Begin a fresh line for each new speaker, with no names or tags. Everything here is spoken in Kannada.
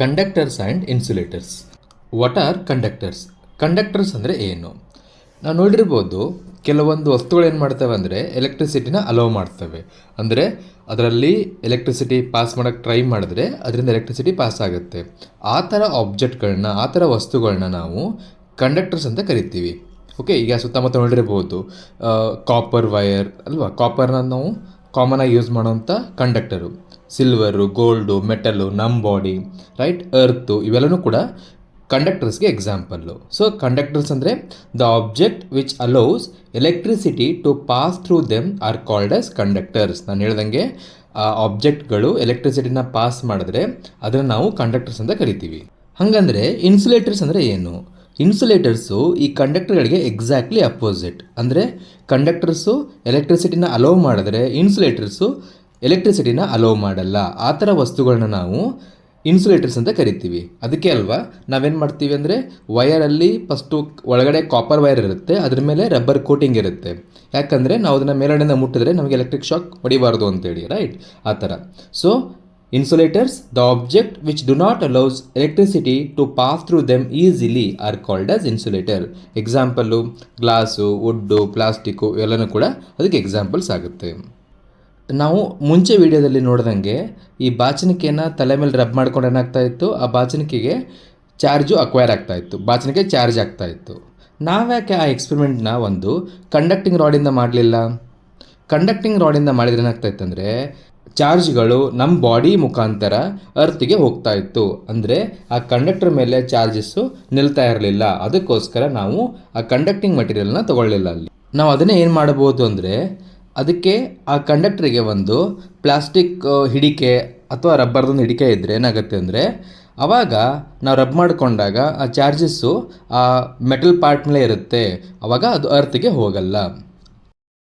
Conductors and insulators what are conductors conductors ಅಂದರೆ ಏನು? ನಾವು ನೋಡಿರ್ಬೋದು ಕೆಲವೊಂದು ವಸ್ತುಗಳು ಏನು ಮಾಡ್ತವೆ ಅಂದರೆ ಎಲೆಕ್ಟ್ರಿಸಿಟಿನ ಅಲೋ ಮಾಡ್ತವೆ. ಅಂದರೆ ಅದರಲ್ಲಿ ಎಲೆಕ್ಟ್ರಿಸಿಟಿ ಪಾಸ್ ಮಾಡೋಕ್ಕೆ ಟ್ರೈ ಮಾಡಿದ್ರೆ ಅದರಿಂದ ಎಲೆಕ್ಟ್ರಿಸಿಟಿ ಪಾಸ್ ಆಗುತ್ತೆ. ಆ ಥರ ಆಬ್ಜೆಕ್ಟ್ಗಳನ್ನ ಆ ಥರ ವಸ್ತುಗಳನ್ನ ನಾವು ಕಂಡಕ್ಟರ್ಸ್ ಅಂತ ಕರಿತೀವಿ. ಓಕೆ ಈಗ ಸುತ್ತಮುತ್ತ ನೋಡಿರ್ಬೋದು ಕಾಪರ್ ವಯರ್ ಅಲ್ವಾ? ಕಾಪರ್ನ ನಾವು ಕಾಮನಾಗಿ ಯೂಸ್ ಮಾಡೋವಂಥ ಕಂಡಕ್ಟರು ಸಿಲ್ವರು ಗೋಲ್ಡು ಮೆಟಲು ನಮ್ ಬಾಡಿ ರೈಟ್ ಅರ್ತು ಇವೆಲ್ಲನೂ ಕೂಡ ಕಂಡಕ್ಟರ್ಸ್ಗೆ ಎಕ್ಸಾಂಪಲ್ಲು ಸೊ ಕಂಡಕ್ಟರ್ಸ್ ಅಂದರೆ the object which allows electricity to pass through them are called as conductors ನಾನು ಹೇಳ್ದಂಗೆ ಆಬ್ಜೆಕ್ಟ್ಗಳು ಎಲೆಕ್ಟ್ರಿಸಿಟಿನ ಪಾಸ್ ಮಾಡಿದ್ರೆ ಅದನ್ನು ನಾವು ಕಂಡಕ್ಟರ್ಸ್ ಅಂತ ಕರಿತೀವಿ. ಹಾಗಂದರೆ ಇನ್ಸುಲೇಟರ್ಸ್ ಅಂದರೆ ಏನು? ಇನ್ಸುಲೇಟರ್ಸು ಈ ಕಂಡಕ್ಟರ್ಗಳಿಗೆ ಎಕ್ಸಾಕ್ಟ್ಲಿ ಅಪೋಸಿಟ್ ಅಂದರೆ ಕಂಡಕ್ಟರ್ಸು ಎಲೆಕ್ಟ್ರಿಸಿಟಿನ ಅಲೋವ್ ಮಾಡಿದ್ರೆ ಇನ್ಸುಲೇಟರ್ಸು ಎಲೆಕ್ಟ್ರಿಸಿಟಿನ ಅಲೋ ಮಾಡಲ್ಲ. ಆ ಥರ ವಸ್ತುಗಳನ್ನ ನಾವು ಇನ್ಸುಲೇಟರ್ಸ್ ಅಂತ ಕರಿತೀವಿ. ಅದಕ್ಕೆ ಅಲ್ವಾ? ನಾವೇನು ಮಾಡ್ತೀವಿ ಅಂದರೆ ವಯರಲ್ಲಿ ಫಸ್ಟು ಒಳಗಡೆ ಕಾಪರ್ ವೈರ್ ಇರುತ್ತೆ, ಅದ್ರ ಮೇಲೆ ರಬ್ಬರ್ ಕೋಟಿಂಗ್ ಇರುತ್ತೆ. ಯಾಕಂದರೆ ನಾವು ಅದನ್ನು ಮೇಲ್ಗಡೆಯಿಂದ ಮುಟ್ಟಿದ್ರೆ ನಮಗೆ ಎಲೆಕ್ಟ್ರಿಕ್ ಶಾಕ್ ಹೊಡಿಬಾರ್ದು ಅಂತೇಳಿ ರೈಟ್ ಆ ಥರ. So insulators the object which do not allows electricity to pass through them easily are called as insulator example glass wood plastic ಇವೆಲ್ಲನೂ ಕೂಡ ಅದಕ್ಕೆ ಎಕ್ಸಾಂಪಲ್ಸ್ ಆಗುತ್ತೆ. ನಾವು ಮುಂಚೆ ವಿಡಿಯೋದಲ್ಲಿ ನೋಡ್ದಂಗೆ ಈ ಬಾಚಣಿಕೆಯನ್ನು ತಲೆ ಮೇಲೆ ರಬ್ ಮಾಡ್ಕೊಂಡು ಏನಾಗ್ತಾ ಇತ್ತು? ಆ ಬಾಚಣಿಕೆಗೆ ಚಾರ್ಜು ಅಕ್ವೈರ್ ಆಗ್ತಾ ಇತ್ತು. ಬಾಚಣಿಕೆ ಚಾರ್ಜ್ ಆಗ್ತಾ ಇತ್ತು. ನಾವ್ಯಾಕೆ ಆ ಎಕ್ಸ್ಪೆರಿಮೆಂಟ್ನ ಒಂದು ಕಂಡಕ್ಟಿಂಗ್ ರಾಡಿಂದ ಮಾಡಲಿಲ್ಲ? ಕಂಡಕ್ಟಿಂಗ್ ರಾಡಿಂದ ಮಾಡಿದ್ರೆ ಏನಾಗ್ತಾ ಇತ್ತು ಅಂದರೆ ಚಾರ್ಜ್ಗಳು ನಮ್ಮ ಬಾಡಿ ಮುಖಾಂತರ ಅರ್ತಿಗೆ ಹೋಗ್ತಾ ಇತ್ತು. ಅಂದರೆ ಆ ಕಂಡಕ್ಟರ್ ಮೇಲೆ ಚಾರ್ಜಸ್ಸು ನಿಲ್ತಾ ಇರಲಿಲ್ಲ. ಅದಕ್ಕೋಸ್ಕರ ನಾವು ಆ ಕಂಡಕ್ಟಿಂಗ್ ಮಟೀರಿಯಲ್ನ ತಗೊಳ್ಳಿಲ್ಲ ಅಲ್ಲಿ. ನಾವು ಅದನ್ನೇ ಏನು ಮಾಡಬಹುದು ಅಂದರೆ ಅದಕ್ಕೆ ಆ ಕಂಡಕ್ಟ್ರಿಗೆ ಒಂದು ಪ್ಲಾಸ್ಟಿಕ್ ಹಿಡಿಕೆ ಅಥವಾ ರಬ್ಬರ್ದೊಂದು ಹಿಡಿಕೆ ಇದ್ದರೆ ಏನಾಗುತ್ತೆ ಅಂದರೆ ಆವಾಗ ನಾವು ರಬ್ ಮಾಡಿಕೊಂಡಾಗ ಆ ಚಾರ್ಜಸ್ಸು ಆ ಮೆಟಲ್ ಪಾರ್ಟ್ ಮೇಲೆ ಇರುತ್ತೆ. ಆವಾಗ ಅದು ಅರ್ತಿಗೆ ಹೋಗಲ್ಲ.